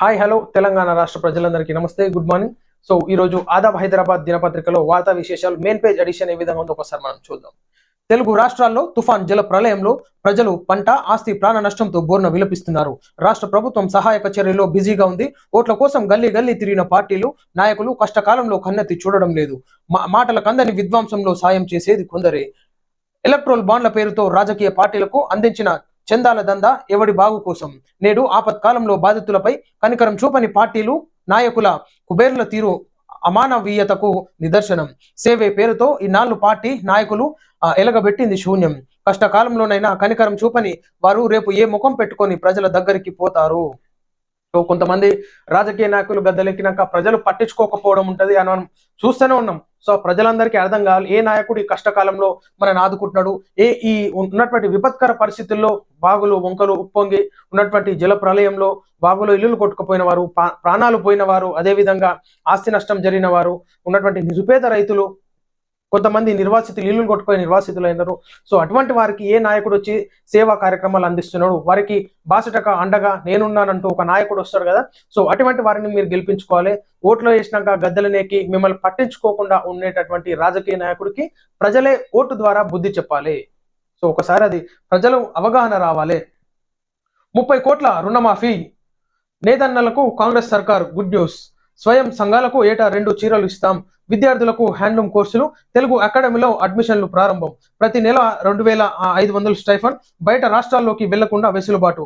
Hi hello Telangana రాష్ట్ర ప్రజలందరికీ నమస్తే గుడ్ మార్నింగ్ సో ఈ రోజు ఆదాబ్ హైదరాబాద్ దినపత్రికలో వార్తా విశేషాలు మెయిన్ పేజ్ ఎడిషన్ ఏ విధంగా ఉందో ఒకసారి మనం చూద్దాం. తెలుగు రాష్ట్రాల్లో తుఫాన్ జల ప్రళయంలో ప్రజలు పంట ఆస్తి ప్రాణ నష్టంతో బోర్న విలపిస్తున్నారు. రాష్ట్ర ప్రభుత్వం సహాయక చర్యలో బిజీగా ఉంది. ఓట్ల కోసం గల్లీ గల్లీ తిరిగిన పార్టీలు నాయకులు కష్టకాలంలో కన్నెత్తి చూడడం లేదు. మా- మాటల కందని విధ్వంసంలో సాయం చేసేది కొందరే. ఎలక్ట్రోల్ బాండ్ల పేరుతో రాజకీయ పార్టీలకు అందించిన చందాల దందా ఎవడి బాగు కోసం? నేడు ఆపత్కాలంలో బాధితులపై కనికరం చూపని పార్టీలు నాయకుల కుబేర్ల తీరు అమానవీయతకు నిదర్శనం. సేవే పేరుతో ఈ నాలుగు పార్టీ నాయకులు ఎలగబెట్టింది శూన్యం. కష్టకాలంలోనైనా కనికరం చూపని వారు రేపు ఏ ముఖం పెట్టుకొని ప్రజల దగ్గరికి పోతారు? సో కొంతమంది రాజకీయ నాయకులు గద్దలెక్కినాక ప్రజలు పట్టించుకోకపోవడం ఉంటది అని మనం చూస్తూనే ఉన్నాం. సో ప్రజలందరికీ అర్థం కావాలి. ఏ నాయకుడు ఈ కష్టకాలంలో మనని ఆదుకుంటున్నాడు? ఏ ఈ ఉన్నటువంటి విపత్కర పరిస్థితుల్లో బాగులు వంకలు ఉప్పొంగి ఉన్నటువంటి జల ప్రళయంలో బాగులు ఇల్లులు కొట్టుకుపోయిన వారు పా- ప్రాణాలు పోయిన వారు అదేవిధంగా ఆస్తి నష్టం జరిగిన వారు ఉన్నటువంటి నిరుపేద రైతులు కొంతమంది నిర్వాసితులు ఇల్లు కొట్టుకునే నిర్వాసితులు అయినారు. సో అటువంటి వారికి ఏ నాయకుడు వచ్చి సేవా కార్యక్రమాలు అందిస్తున్నాడు? వారికి బాసటక అండగా నేనున్నానంటూ ఒక నాయకుడు వస్తాడు కదా. సో అటువంటి వారిని మీరు గెలిపించుకోవాలి. ఓట్లు వేసినాక గద్దెలనేకి మిమ్మల్ని పట్టించుకోకుండా ఉండేటటువంటి రాజకీయ నాయకుడికి ప్రజలే ఓటు ద్వారా బుద్ధి చెప్పాలి. సో ఒకసారి అది ప్రజలు అవగాహన రావాలి. ముప్పై కోట్ల రుణమాఫీ నేతన్నలకు కాంగ్రెస్ సర్కార్ గుడ్ న్యూస్. స్వయం సంఘాలకు ఏటా రెండు చీరలు ఇస్తాం. విద్యార్థులకు హ్యాండ్లూమ్ కోర్సులు తెలుగు అకాడమీలో అడ్మిషన్లు ప్రారంభం. ప్రతి నెల రెండు వేల ఐదు వందలు స్టైఫన్ బయట రాష్ట్రాల్లోకి వెళ్ళకుండా వెసులుబాటు.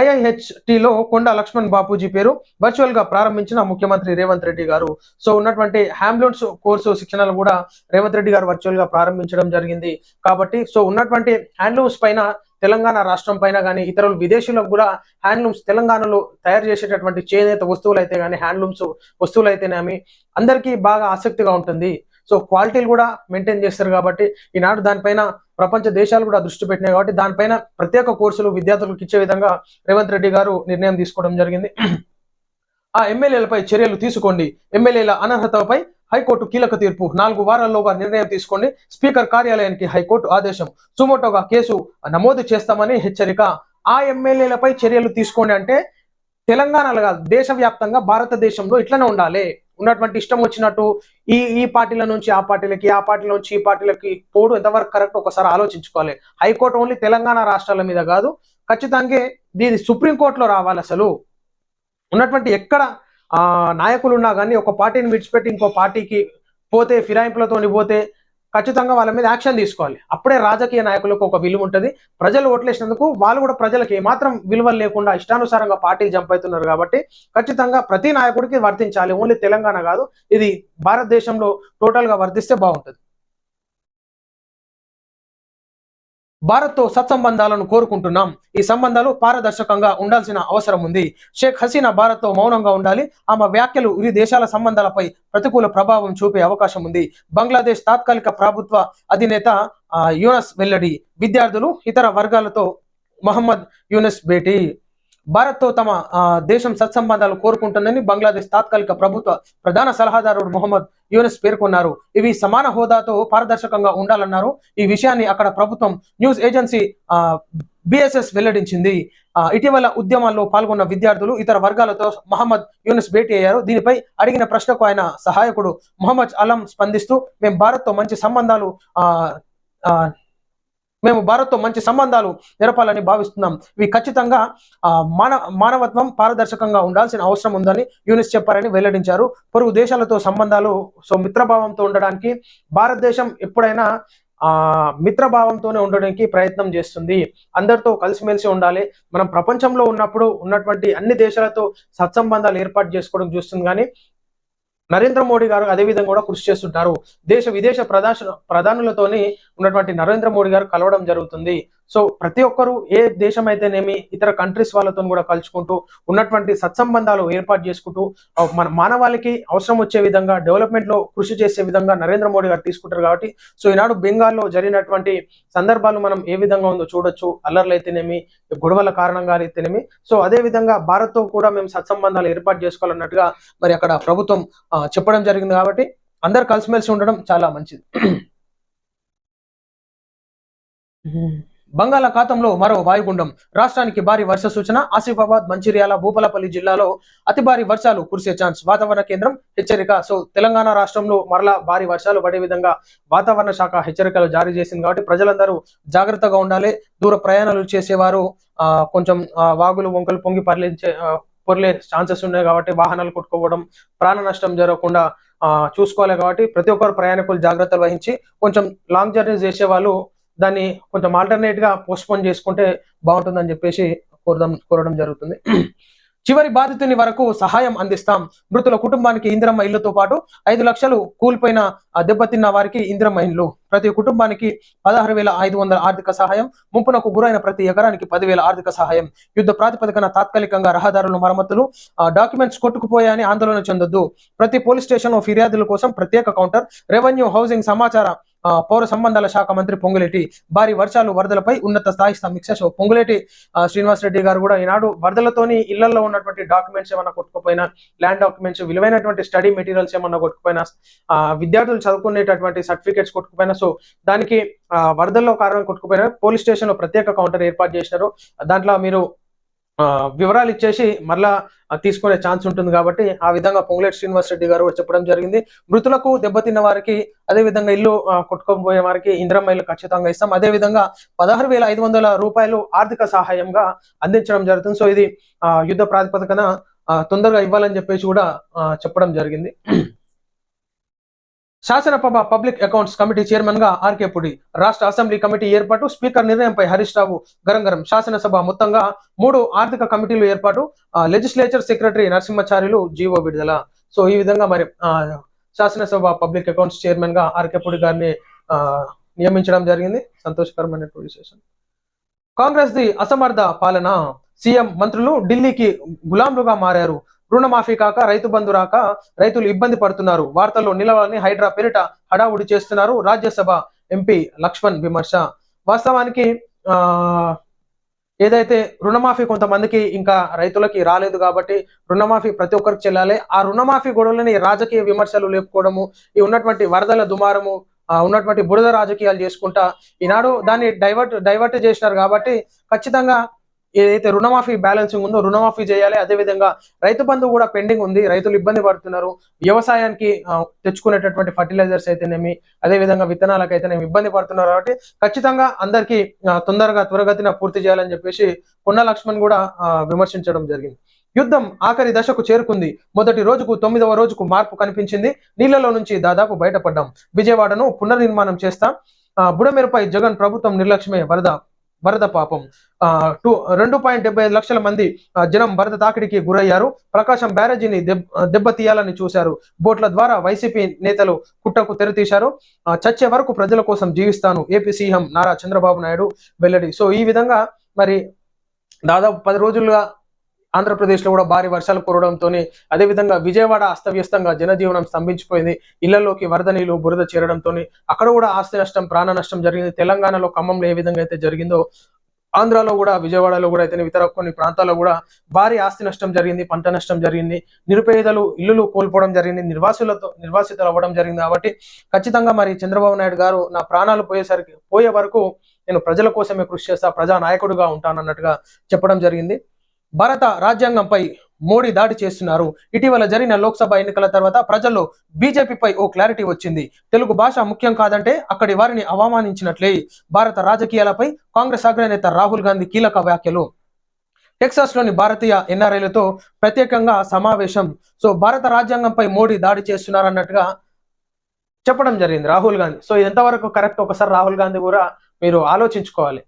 ఐఐహెచ్టిలో కొండ లక్ష్మణ్ బాపూజీ పేరు వర్చువల్గా ప్రారంభించిన ముఖ్యమంత్రి రేవంత్ రెడ్డి గారు. సో ఉన్నటువంటి హ్యాండ్లూమ్స్ కోర్సు శిక్షణలు కూడా రేవంత్ రెడ్డి గారు వర్చువల్గా ప్రారంభించడం జరిగింది. కాబట్టి సో ఉన్నటువంటి హ్యాండ్లూమ్స్ పైన తెలంగాణ రాష్ట్రం పైన కానీ ఇతరులు విదేశీయులకు కూడా హ్యాండ్లూమ్స్ తెలంగాణలో తయారు చేసేటటువంటి చేనేత వస్తువులు అయితే కానీ హ్యాండ్లూమ్స్ వస్తువులు అయితేనేమి అందరికీ బాగా ఆసక్తిగా ఉంటుంది. సో క్వాలిటీలు కూడా మెయింటైన్ చేస్తారు కాబట్టి ఈనాడు దానిపైన ప్రపంచ దేశాలు కూడా దృష్టి పెట్టినాయి కాబట్టి దానిపైన ప్రత్యేక కోర్సులు విద్యార్థులకు ఇచ్చే విధంగా రేవంత్ రెడ్డి గారు నిర్ణయం తీసుకోవడం జరిగింది. ఆ ఎమ్మెల్యేలపై చర్యలు తీసుకోండి. ఎమ్మెల్యేల అనర్హతపై హైకోర్టు కీలక తీర్పు. నాలుగు వారాల్లోగా నిర్ణయం తీసుకోండి. స్పీకర్ కార్యాలయానికి హైకోర్టు ఆదేశం. సుమోటోగా కేసు నమోదు చేస్తామని హెచ్చరిక. ఆ ఎమ్మెల్యేలపై చర్యలు తీసుకోండి అంటే తెలంగాణలో కాదు దేశవ్యాప్తంగా భారతదేశంలో ఇట్లనే ఉండాలి. ఉన్నటువంటి ఇష్టం వచ్చినట్టు ఈ ఈ పార్టీల నుంచి ఆ పార్టీలకి ఆ పార్టీల నుంచి ఈ పార్టీలకి పోడు ఎంతవరకు కరెక్ట్ ఒకసారి ఆలోచించుకోవాలి. హైకోర్టు ఓన్లీ తెలంగాణ రాష్ట్రాల మీద కాదు ఖచ్చితంగా దీని సుప్రీంకోర్టులో రావాలి అసలు. ఉన్నటువంటి ఎక్కడ నాయకులు ఉన్నా కానీ ఒక పార్టీని విడిచిపెట్టి ఇంకో పార్టీకి పోతే ఫిరాయింపులతో పోతే ఖచ్చితంగా వాళ్ళ మీద యాక్షన్ తీసుకోవాలి. అప్పుడే రాజకీయ నాయకులకు ఒక విలువ ఉంటుంది. ప్రజలు ఓట్లేసినందుకు వాళ్ళు కూడా ప్రజలకు ఏమాత్రం విలువలు లేకుండా ఇష్టానుసారంగా పార్టీలు జంప్ అవుతున్నారు కాబట్టి ఖచ్చితంగా ప్రతి నాయకుడికి వర్తించాలి. ఓన్లీ తెలంగాణ కాదు ఇది భారతదేశంలో టోటల్గా వర్తిస్తే బాగుంటుంది. భారత్తో సత్సంబంధాలను కోరుకుంటున్నాం. ఈ సంబంధాలు పారదర్శకంగా ఉండాల్సిన అవసరం ఉంది. షేక్ హసీనా భారత్తో మౌనంగా ఉండాలి. ఆమె వ్యాఖ్యలు ఇరు దేశాల సంబంధాలపై ప్రతికూల ప్రభావం చూపే అవకాశం ఉంది. బంగ్లాదేశ్ తాత్కాలిక ప్రభుత్వ అధినేత యూనస్ వెల్లడి విద్యార్థులు ఇతర వర్గాలతో మహమ్మద్ యూనస్ భేటీ. భారత్తో తమ ఆ, దేశం సత్సంబంధాలు కోరుకుంటుందని బంగ్లాదేశ్ తాత్కాలిక ప్రభుత్వ ప్రధాన సలహాదారుడు మొహమ్మద్ యూనిస్ పేర్కొన్నారు. ఇవి సమాన హోదాతో పారదర్శకంగా ఉండాలన్నారు. ఈ విషయాన్ని అక్కడ ప్రభుత్వం న్యూస్ ఏజెన్సీ బిఎస్ఎస్ వెల్లడించింది. ఆ, ఇటీవల ఉద్యమాల్లో పాల్గొన్న విద్యార్థులు ఇతర వర్గాలతో మహమ్మద్ యూనిస్ భేటీ అయ్యారు. దీనిపై అడిగిన ప్రశ్నకు ఆయన సహాయకుడు మొహమ్మద్ అలం స్పందిస్తూ మేము భారత్తో మంచి సంబంధాలు ఆ, మేము భారత్తో మంచి సంబంధాలు నెరపాలని భావిస్తున్నాం. ఇవి ఖచ్చితంగా ఆ, మాన మానవత్వం పారదర్శకంగా ఉండాల్సిన అవసరం ఉందని యూనిస్ చెప్పారని వెల్లడించారు. పొరుగు దేశాలతో సంబంధాలు సో మిత్రభావంతో ఉండడానికి భారతదేశం ఎప్పుడైనా ఆ మిత్రభావంతోనే ఉండడానికి ప్రయత్నం చేస్తుంది. అందరితో కలిసిమెలిసి ఉండాలి. మనం ప్రపంచంలో ఉన్నప్పుడు ఉన్నటువంటి అన్ని దేశాలతో సత్సంబంధాలు ఏర్పాటు చేసుకోవడం చూస్తుంది. కానీ నరేంద్ర మోడీ గారు అదే విధంగా కూడా కృషి చేస్తుంటారు. దేశ విదేశ ప్రధాన ప్రధానులతోని ఉన్నటువంటి నరేంద్ర మోడీ గారు కలవడం జరుగుతుంది. సో ప్రతి ఒక్కరూ ఏ దేశం అయితేనేమి ఇతర కంట్రీస్ వాళ్ళతో కూడా కలుసుకుంటూ ఉన్నటువంటి సత్సంబంధాలు ఏర్పాటు చేసుకుంటూ మన మానవాళికి అవసరం వచ్చే విధంగా డెవలప్మెంట్లో కృషి చేసే విధంగా నరేంద్ర మోడీ గారు తీసుకుంటారు కాబట్టి సో ఈనాడు బెంగాల్లో జరిగినటువంటి సందర్భాలు మనం ఏ విధంగా ఉందో చూడొచ్చు. అల్లర్లు అయితేనేమి గొడవల కారణంగా అయితేనేమి సో అదే విధంగా భారత్తో కూడా మేము సత్సంబంధాలు ఏర్పాటు చేసుకోవాలన్నట్టుగా మరి అక్కడ ప్రభుత్వం చెప్పడం జరిగింది కాబట్టి అందరు కలిసిమెలిసి ఉండడం చాలా మంచిది. బంగాళాఖాతంలో మరో వాయుగుండం. రాష్ట్రానికి భారీ వర్ష సూచన. ఆసిఫాబాద్ మంచిర్యాల భూపాలపల్లి జిల్లాలో అతి భారీ వర్షాలు కురిసే ఛాన్స్. వాతావరణ కేంద్రం హెచ్చరిక. సో తెలంగాణ రాష్ట్రంలో మరలా భారీ వర్షాలు పడే విధంగా వాతావరణ శాఖ హెచ్చరికలు జారీ చేసింది కాబట్టి ప్రజలందరూ జాగ్రత్తగా ఉండాలి. దూర ప్రయాణాలు చేసేవారు ఆ, కొంచెం వాగులు వంకలు పొంగి పరిలించే పొరలే పొర్లే ఛాన్సెస్ ఉన్నాయి కాబట్టి వాహనాలు కొట్టుకోవడం ప్రాణ నష్టం జరగకుండా చూసుకోవాలి కాబట్టి ప్రతి ఒక్కరు ప్రయాణికులు జాగ్రత్తలు వహించి కొంచెం లాంగ్ జర్నీ చేసే వాళ్ళు దాన్ని కొంచెం ఆల్టర్నేట్గా పోస్ట్పోన్ చేసుకుంటే బాగుంటుందని చెప్పేసి కోరడం కోరడం జరుగుతుంది. చివరి బాధితుని వరకు సహాయం అందిస్తాం. మృతుల కుటుంబానికి ఇందిరమ్మ ఇళ్ళతో పాటు ఐదు లక్షలు కూలిపోయిన దెబ్బతిన్న వారికి ఇందిరమ్మ ఇండ్లు. ప్రతి కుటుంబానికి పదహారు వేల ఐదు వందల ఆర్థిక సహాయం ముంపునకు గురైన ప్రతి ఎకరానికి పదివేల ఆర్థిక సహాయం. యుద్ధ ప్రాతిపదికన తాత్కాలికంగా రహదారుల మరమ్మతులు డాక్యుమెంట్స్ కొట్టుకుపోయాయని ఆందోళన చెందొద్దు. ప్రతి పోలీస్ స్టేషన్ ఫిర్యాదుల కోసం ప్రత్యేక కౌంటర్ రెవెన్యూ హౌసింగ్ సమాచార పౌర సంబంధాల శాఖ మంత్రి పొంగులేటి భారీ వర్షాలు వరదలపై ఉన్నత స్థాయి సమీక్ష సో పొంగులేటి శ్రీనివాసరెడ్డి శ్రీనివాస్ రెడ్డి గారు కూడా ఈనాడు వరదలతోని ఇళ్ళలో ఉన్నటువంటి డాక్యుమెంట్స్ ఏమన్నా కొట్టుకుపోయినా ల్యాండ్ డాక్యుమెంట్స్ విలువైనటువంటి స్టడీ మెటీరియల్స్ ఏమన్నా కొట్టుకుపోయినా ఆ, విద్యార్థులు చదువుకునేటటువంటి సర్టిఫికేట్స్ కొట్టుకుపోయినా సో దానికి ఆ, వరదల్లో కారణం కొట్టుకుపోయినా పోలీస్ స్టేషన్లో ప్రత్యేక కౌంటర్ ఏర్పాటు చేసినారు. దాంట్లో మీరు వివరాలు ఇచ్చేసి మరలా తీసుకునే ఛాన్స్ ఉంటుంది కాబట్టి ఆ విధంగా పొంగులేటి శ్రీనివాస్ రెడ్డి గారు చెప్పడం జరిగింది. మృతులకు దెబ్బతిన్న వారికి అదే విధంగా ఇల్లు ఆ, కొట్టుకోబోయే వారికి ఇంద్రమ్మ ఇల్లు ఖచ్చితంగా ఇస్తాం. అదే విధంగా పదహారు వేల ఐదు వందల రూపాయలు ఆర్థిక సహాయంగా అందించడం జరుగుతుంది. సో ఇది ఆ, యుద్ధ ప్రాతిపదికన తొందరగా ఇవ్వాలని చెప్పేసి కూడా చెప్పడం జరిగింది. శాసనసభ పబ్లిక్ అకౌంట్స్ కమిటీ చైర్మన్గా ఆర్కే పుడి. రాష్ట్ర అసెంబ్లీ కమిటీ ఏర్పాటు స్పీకర్ నిర్ణయంపై హరీష్ రావు గరంగరం. శాసనసభ మొత్తంగా మూడు ఆర్థిక కమిటీలు ఏర్పాటు లెజిస్లేచర్ సెక్రటరీ నరసింహచార్యులు జీవో విడుదల. సో ఈ విధంగా మరి ఆ, శాసనసభ పబ్లిక్ అకౌంట్స్ చైర్మన్గా ఆర్కే పుడి గారిని ఆ, నియమించడం జరిగింది. సంతోషకరమైనటువంటి విశేషం. కాంగ్రెస్ ది అసమర్థ పాలన. సీఎం మంత్రులు ఢిల్లీకి గులాంలుగా మారారు. రుణమాఫీ కాక రైతు బంధు రాక రైతులు ఇబ్బంది పడుతున్నారు. వార్తల్లో నిలవాలని హైడ్రా పేరిట హడావుడి చేస్తున్నారు రాజ్యసభ ఎంపీ లక్ష్మణ్ విమర్శ. వాస్తవానికి ఆ ఏదైతే రుణమాఫీ కొంతమందికి ఇంకా రైతులకి రాలేదు కాబట్టి రుణమాఫీ ప్రతి ఒక్కరికి చెల్లాలి. ఆ రుణమాఫీ గొడవలని రాజకీయ విమర్శలు లేపుకోవడము ఈ ఉన్నటువంటి వరదల దుమారము ఉన్నటువంటి బురద రాజకీయాలు చేసుకుంటా ఈనాడు దాన్ని డైవర్ట్ డైవర్ట్ చేసినారు కాబట్టి ఖచ్చితంగా ఏదైతే రుణమాఫీ బ్యాలెన్సింగ్ ఉందో రుణమాఫీ చేయాలి. అదే విధంగా రైతు బంధు కూడా పెండింగ్ ఉంది. రైతులు ఇబ్బంది పడుతున్నారు. వ్యవసాయానికి తెచ్చుకునేటటువంటి ఫర్టిలైజర్స్ అయితేనేమి అదే విధంగా విత్తనాలకు అయితేనేమి ఇబ్బంది పడుతున్నారు కాబట్టి ఖచ్చితంగా అందరికీ తొందరగా త్వరగతిన పూర్తి చేయాలని చెప్పేసి పొన్న లక్ష్మణ్ కూడా విమర్శించడం జరిగింది. యుద్ధం ఆఖరి దశకు చేరుకుంది. మొదటి రోజుకు తొమ్మిదవ రోజుకు మార్పు కనిపించింది. నీళ్ళలో నుంచి దాదాపు బయటపడ్డాం. విజయవాడను పునర్నిర్మాణం చేస్తాం ఆ, బుడమేరుపై జగన్ ప్రభుత్వం నిర్లక్ష్యమే వరద వరద పాపం. టూ రెండు పాయింట్ డెబ్బై ఐదు లక్షల మంది జనం భరత తాకిడికి గురయ్యారు. ప్రకాశం బ్యారేజీని దెబ్ దెబ్బతీయాలని చూశారు. బోట్ల ద్వారా వైసీపీ నేతలు కుట్రకు తెరతీశారు. చచ్చే వరకు ప్రజల కోసం జీవిస్తాను. ఏపీ సీఎం నారా చంద్రబాబు నాయుడు వెల్లడి. సో ఈ విధంగా మరి దాదాపు పది రోజులుగా ఆంధ్రప్రదేశ్లో కూడా భారీ వర్షాలు కురవడంతో అదేవిధంగా విజయవాడ అస్తవ్యస్తంగా జనజీవనం స్తంభించిపోయింది. ఇళ్ళలోకి వరద నీళ్ళు బురద చేరడంతో అక్కడ కూడా ఆస్తి నష్టం ప్రాణ నష్టం జరిగింది. తెలంగాణలో ఖమ్మంలో ఏ విధంగా అయితే జరిగిందో ఆంధ్రాలో కూడా విజయవాడలో కూడా అయితే ఇతర కొన్ని ప్రాంతాల్లో కూడా భారీ ఆస్తి నష్టం జరిగింది పంట నష్టం జరిగింది నిరుపేదలు ఇల్లులు కోల్పోవడం జరిగింది నిర్వాసులతో నిర్వాసితులు అవ్వడం జరిగింది కాబట్టి ఖచ్చితంగా మరి చంద్రబాబు నాయుడు గారు నా ప్రాణాలు పోయేసరికి పోయే వరకు నేను ప్రజల కోసమే కృషి చేస్తా ప్రజా నాయకుడిగా ఉంటానన్నట్టుగా చెప్పడం జరిగింది. భారత రాజ్యాంగంపై మోడీ దాడి చేస్తున్నారు. ఇటీవల జరిగిన లోక్సభ ఎన్నికల తర్వాత ప్రజల్లో బీజేపీపై ఓ క్లారిటీ వచ్చింది. తెలుగు భాష ముఖ్యం కాదంటే అక్కడి వారిని అవమానించినట్లే. భారత రాజకీయాలపై కాంగ్రెస్ అగ్రనేత రాహుల్ గాంధీ కీలక వ్యాఖ్యలు. టెక్సాస్లోని భారతీయ ఎన్ఆర్ఐలతో ప్రత్యేకంగా సమావేశం. సో భారత రాజ్యాంగంపై మోడీ దాడి చేస్తున్నారన్నట్టుగా చెప్పడం జరిగింది రాహుల్ గాంధీ. సో ఎంతవరకు కరెక్ట్ ఒకసారి రాహుల్ గాంధీ కూడా మీరు ఆలోచించుకోవాలి.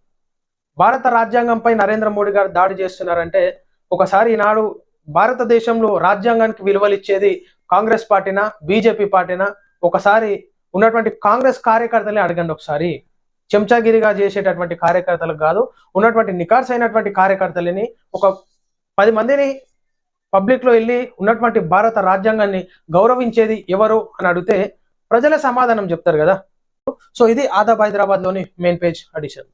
భారత రాజ్యాంగంపై నరేంద్ర మోడీ గారు దాడి చేస్తున్నారంటే ఒకసారి ఈనాడు భారతదేశంలో రాజ్యాంగానికి విలువలు ఇచ్చేది కాంగ్రెస్ పార్టీనా బీజేపీ పార్టీనా? ఒకసారి ఉన్నటువంటి కాంగ్రెస్ కార్యకర్తలే అడగండి ఒకసారి. చెంచాగిరిగా చేసేటటువంటి కార్యకర్తలకు కాదు ఉన్నటువంటి నికార్స్ అయినటువంటి కార్యకర్తలని ఒక పది మందిని పబ్లిక్లో వెళ్ళి ఉన్నటువంటి భారత రాజ్యాంగాన్ని గౌరవించేది ఎవరు అని అడిగితే ప్రజల సమాధానం చెప్తారు కదా. సో ఇది ఆదాబ్ హైదరాబాద్లోని మెయిన్ పేజ్ అడిషన్.